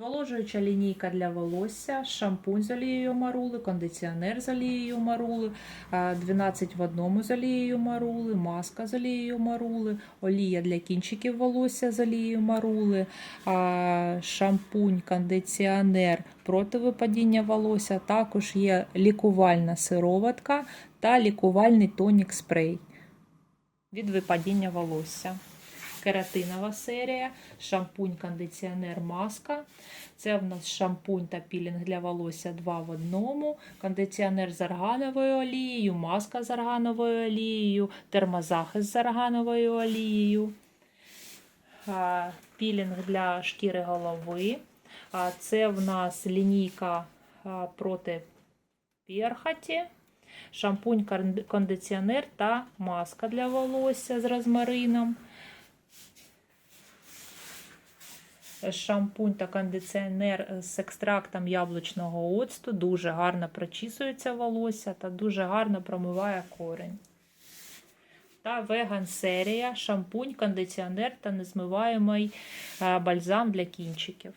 Зволожуюча лінійка для волосся, шампунь з олією марули, кондиціонер з олією марули, е, 12 в одному з олією марули, маска з олією марули, олія для кінчиків волосся з олією марули, шампунь, кондиціонер проти випадіння волосся. Також є лікувальна сироватка та лікувальний тонік спрей від випадіння волосся кератинова серія, шампунь, кондиціонер, маска. Це в нас шампунь та пілінг для волосся 2 в одному, кондиціонер з аргановою олією, маска з аргановою олією, термозахист з аргановою олією, пілінг для шкіри голови. Це в нас лінійка проти перхоті шампунь, кондиціонер та маска для волосся з розмарином. Шампунь та кондиціонер з екстрактом яблучного оцту дуже гарно прочісується волосся та дуже гарно промиває корень. Та веган серія, шампунь, кондиціонер та незмиваємий е, бальзам для кінчиків.